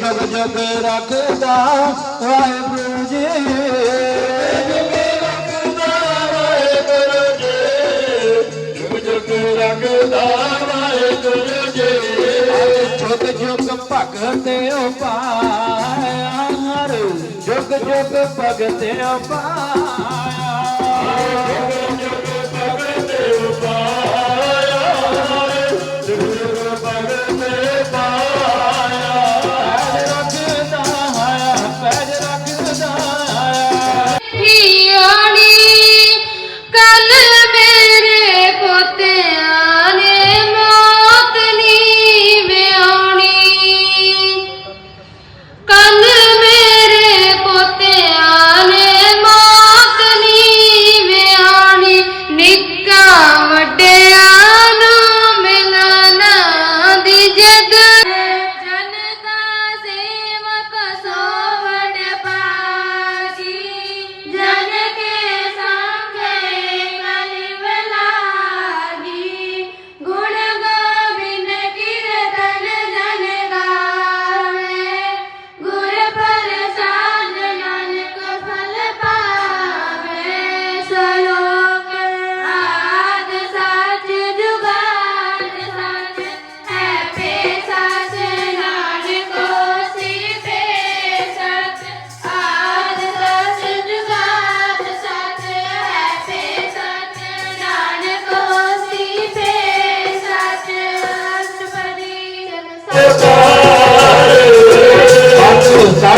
ਜਗ ਜਗ ਰੱਖਦਾ, ਵਾਹਿਗੁਰੂ ਜੀ ਜਗ ਜਗ ਰੱਖਦਾ, ਵਾਹਿਗੁਰੂ ਜੀ। ਜੁਗ ਜੁਗ ਭਗਤ ਉਪਾਇਆ। ਹਰ ਜੁਗ ਜੁਗ ਭਗਤ ਉਪਾਇਆ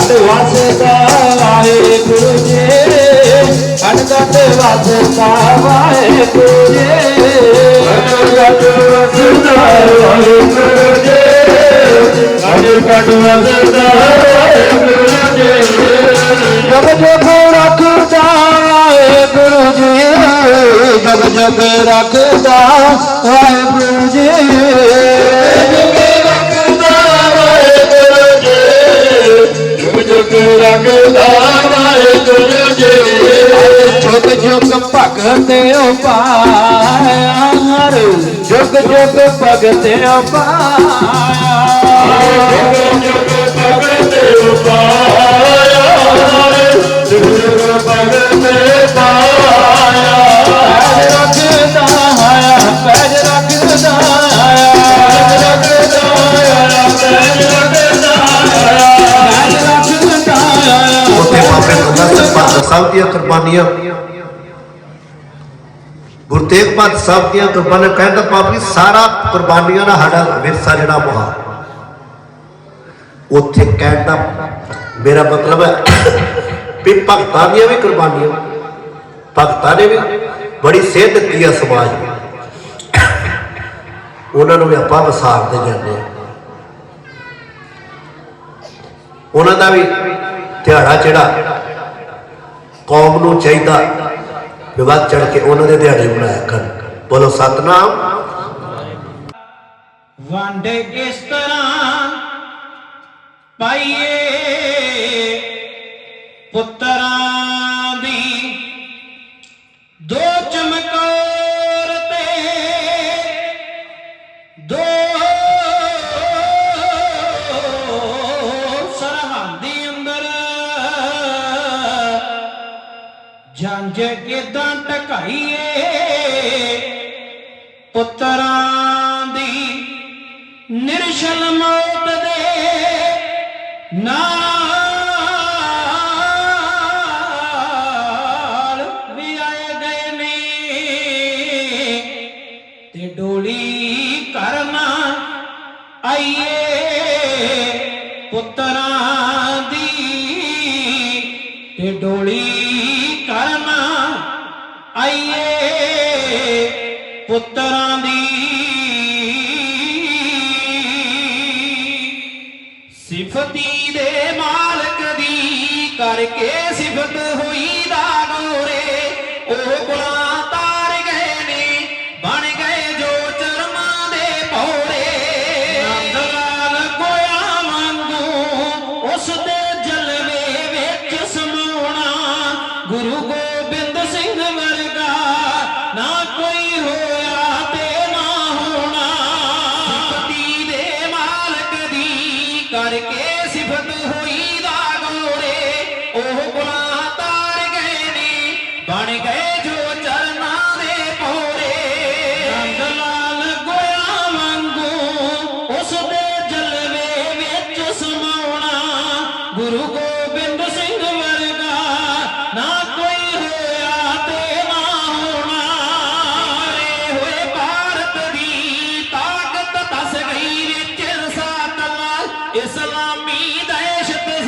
ਸਤ ਵਸਦਾ ਵਾਹਿਗੁਰੂ ਜੀ ਸਤ ਸਤ ਵਸਦਾ ਵਾਹਿਗੁਰੂ ਜੀ ਕਟ ਵਸਦਾ ਵਾਹਿਗੁਰੂ ਜੀ ਅਜ ਕਟ ਵਸਦਾ ਵਾਹਿਗੁਰੂ ਜੀ ਜਗ ਜਗ ਰੱਖਦਾ ਵਾਹਿਗੁਰੂ ਜੀ ਜਗ ਜਗ ਰੱਖਦਾ ਵਾਹਿਗੁਰੂ ਜੀ ਜੁਗ ਰੰਗਦਾ ਵਾਹਿਗੁਰੂ ਜੀ। ਜੁਗ ਜੁਗ ਭਗਤ ਉਪਾਇਆ ਹਰ ਜੁਗ ਜੁਗ ਭਗਤ ਉਪਾਇਆ ਜੁਗ ਭਗਤ ਉਪਾਇਆ ਗੁਰੂ ਤੇਗ ਬਹਾਦਰ ਸਾਹਿਬ ਦੀਆਂ ਕੁਰਬਾਨੀਆਂ ਕਹਿੰਦਾ ਪਾਪੀ ਸਾਰਾ ਕੁਰਬਾਨੀਆਂ ਦਾ ਸਾਡਾ ਵਿਰਸਾ ਜਿਹੜਾ ਮਹਾ ਉੱਥੇ ਕਹਿਣ ਦਾ ਮੇਰਾ ਮਤਲਬ ਹੈ ਵੀ ਭਗਤਾਂ ਦੀਆਂ ਵੀ ਕੁਰਬਾਨੀਆਂ, ਭਗਤਾਂ ਨੇ ਵੀ ਬੜੀ ਸੇਧ ਦਿੱਤੀ ਆ ਸਮਾਜ ਨੂੰ। ਉਹਨਾਂ ਨੂੰ ਵੀ ਆਪਾਂ ਵਸਾਰਦੇ ਜਾਂਦੇ ਆ ਉਹਨਾਂ ਦਾ ਵੀ ਦਿਹਾੜਾ ਜਿਹੜਾ ਕੌਮ ਨੂੰ ਚਾਹੀਦਾ ਵੀ ਵੱਧ ਚੜ ਕੇ ਉਹਨਾਂ ਦੇ ਦਿਹਾੜੇ ਬਣਾਇਆ ਕਰਨ। ਬੋਲੋ ਸਤਨਾਮ। ਵੰਡ ਕਿਸ ਤਰ੍ਹਾਂ ਪਾਈਏ ਪੁੱਤਰਾਂ ਦੀ? ਦੋ ਚਮਕੌਰ ਤੇ ਦੋ ਸਰਹੰਦੀ ਅੰਦਰ। ਜੰਜ ਕਿਦਾਂ ਟਕਾਈਏ? ਪੁੱਤਰਾਂ ਦੀ ਨਿਰਸ਼ਲ ਮੌਤ ਦੇ ਨਾਲ ਪੁੱਤਰਾਂ ਦੀ ਸਿਫਤੀ ਦੇ ਮਾਲਕ ਦੀ ਕਰਕੇ ਸਿਫਤ ਹੋਈ ਦਾ ਗੋਰੇ। ਉਹ ਗੁਣਾ সালামি দেশ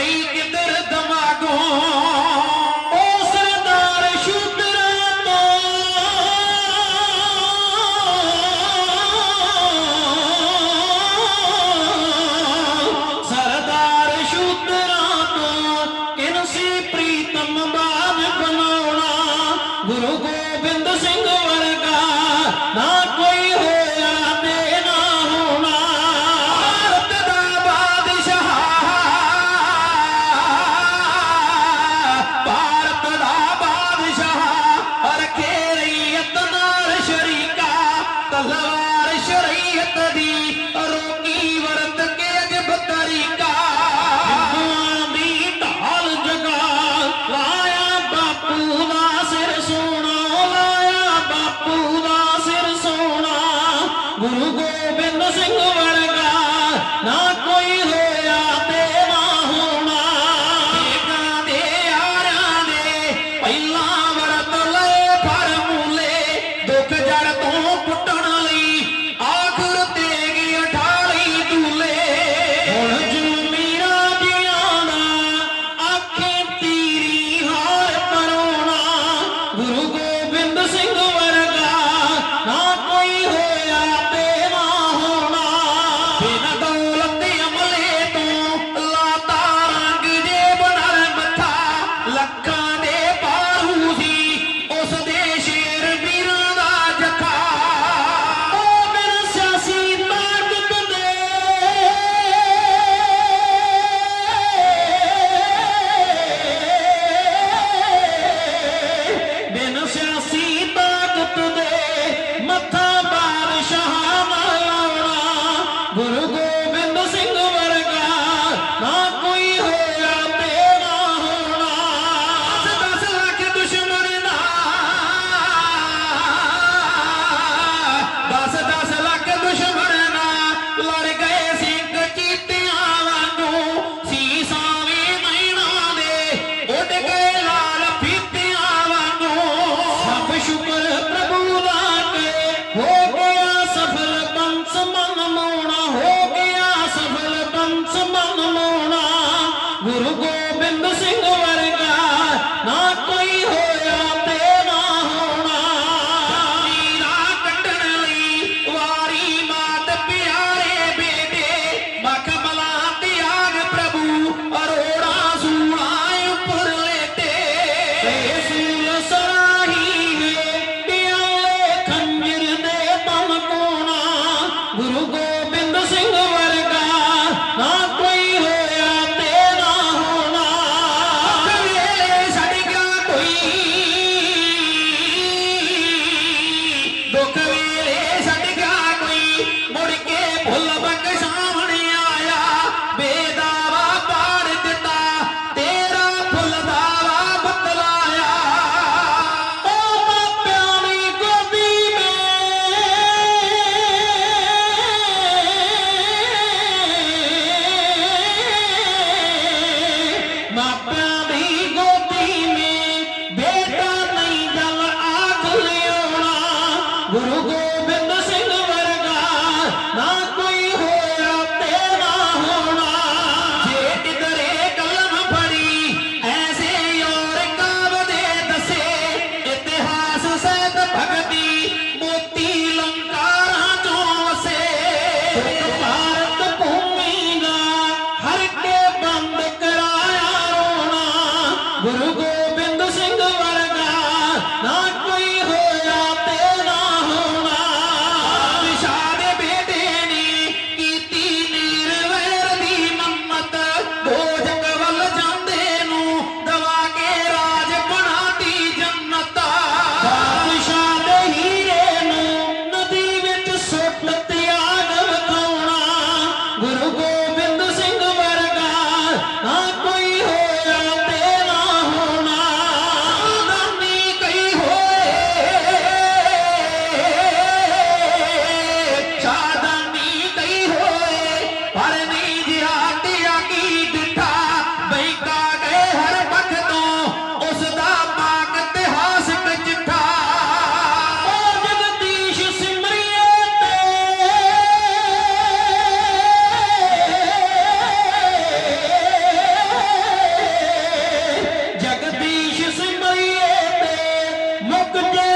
ਗਈ ਕਿੱਧਰ ਦਿਮਾਗੋਂ ਉਹ ਸਰਦਾਰ the game.